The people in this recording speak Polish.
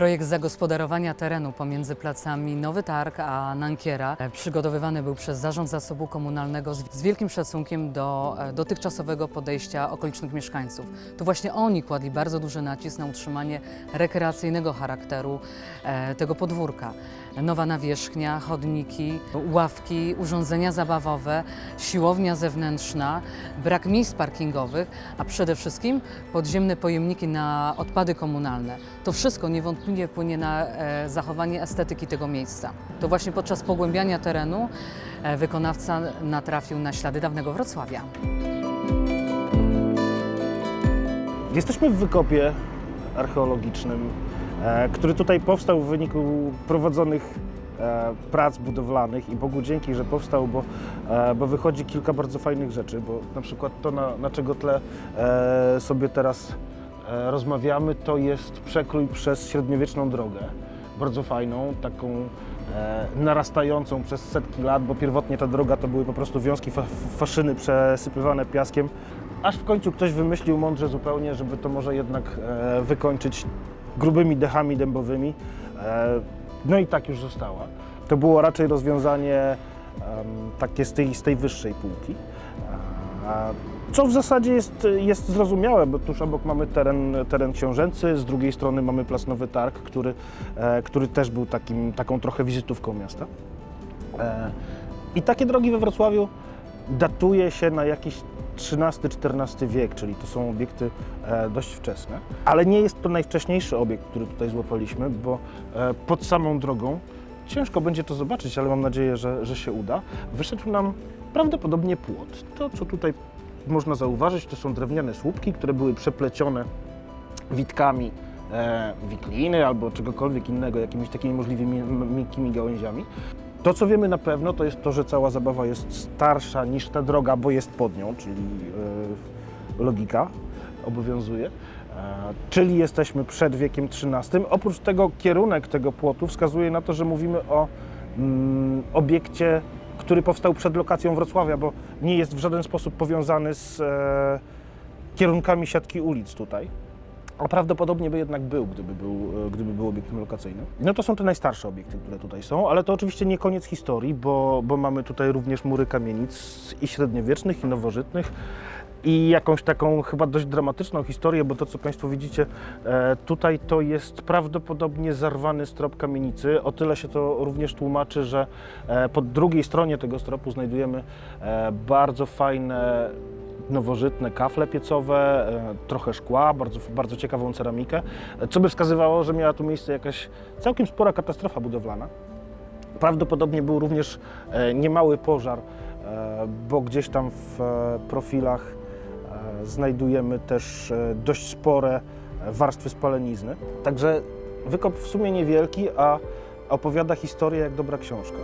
Projekt zagospodarowania terenu pomiędzy placami Nowy Targ a Nankiera e, przygotowywany był przez Zarząd Zasobu Komunalnego z, wielkim szacunkiem do e, dotychczasowego podejścia okolicznych mieszkańców. To właśnie oni kładli bardzo duży nacisk na utrzymanie rekreacyjnego charakteru e, tego podwórka. Nowa nawierzchnia, chodniki, ławki, urządzenia zabawowe, siłownia zewnętrzna, brak miejsc parkingowych, a przede wszystkim podziemne pojemniki na odpady komunalne. To wszystko niewątpliwie wpłynie na e, zachowanie estetyki tego miejsca. To właśnie podczas pogłębiania terenu e, wykonawca natrafił na ślady dawnego Wrocławia. Jesteśmy w wykopie archeologicznym, e, który tutaj powstał w wyniku prowadzonych prac budowlanych i Bogu dzięki, że powstał, bo, bo wychodzi kilka bardzo fajnych rzeczy, bo na przykład to, na, na czego tle sobie teraz rozmawiamy, to jest przekrój przez średniowieczną drogę, bardzo fajną, taką e, narastającą przez setki lat, bo pierwotnie ta droga to były po prostu wiązki fa faszyny przesypywane piaskiem, aż w końcu ktoś wymyślił mądrze zupełnie, żeby to może jednak e, wykończyć grubymi dechami dębowymi. E, no i tak już została. To było raczej rozwiązanie takie z tej, z tej wyższej półki. Co w zasadzie jest, jest zrozumiałe, bo tuż obok mamy teren, teren książęcy, z drugiej strony mamy Plac Nowy Targ, który, e, który też był takim, taką trochę wizytówką miasta. E, I takie drogi we Wrocławiu datuje się na jakiś XIII-XIV wiek, czyli to są obiekty e, dość wczesne. Ale nie jest to najwcześniejszy obiekt, który tutaj złapaliśmy, bo pod samą drogą, ciężko będzie to zobaczyć, ale mam nadzieję, że, że się uda, wyszedł nam prawdopodobnie płot. To, co tutaj można zauważyć, to są drewniane słupki, które były przeplecione witkami e, wikliny albo czegokolwiek innego, jakimiś takimi możliwymi miękkimi gałęziami. To, co wiemy na pewno, to jest to, że cała zabawa jest starsza niż ta droga, bo jest pod nią, czyli e, logika obowiązuje. E, czyli jesteśmy przed wiekiem XIII. Oprócz tego kierunek tego płotu wskazuje na to, że mówimy o mm, obiekcie, który powstał przed lokacją Wrocławia, bo nie jest w żaden sposób powiązany z e, kierunkami siatki ulic tutaj. A prawdopodobnie by jednak był, gdyby był, e, gdyby był obiektem lokacyjnym. No to są te najstarsze obiekty, które tutaj są, ale to oczywiście nie koniec historii, bo, bo mamy tutaj również mury kamienic i średniowiecznych, i nowożytnych. I jakąś taką chyba dość dramatyczną historię, bo to co Państwo widzicie e, tutaj to jest prawdopodobnie zarwany strop kamienicy. O tyle się to również tłumaczy, że e, po drugiej stronie tego stropu znajdujemy e, bardzo fajne nowożytne kafle piecowe, trochę szkła, bardzo, bardzo ciekawą ceramikę, co by wskazywało, że miała tu miejsce jakaś całkiem spora katastrofa budowlana. Prawdopodobnie był również niemały pożar, bo gdzieś tam w profilach znajdujemy też e, dość spore e, warstwy spalenizny. Także wykop w sumie niewielki, a opowiada historię jak dobra książka.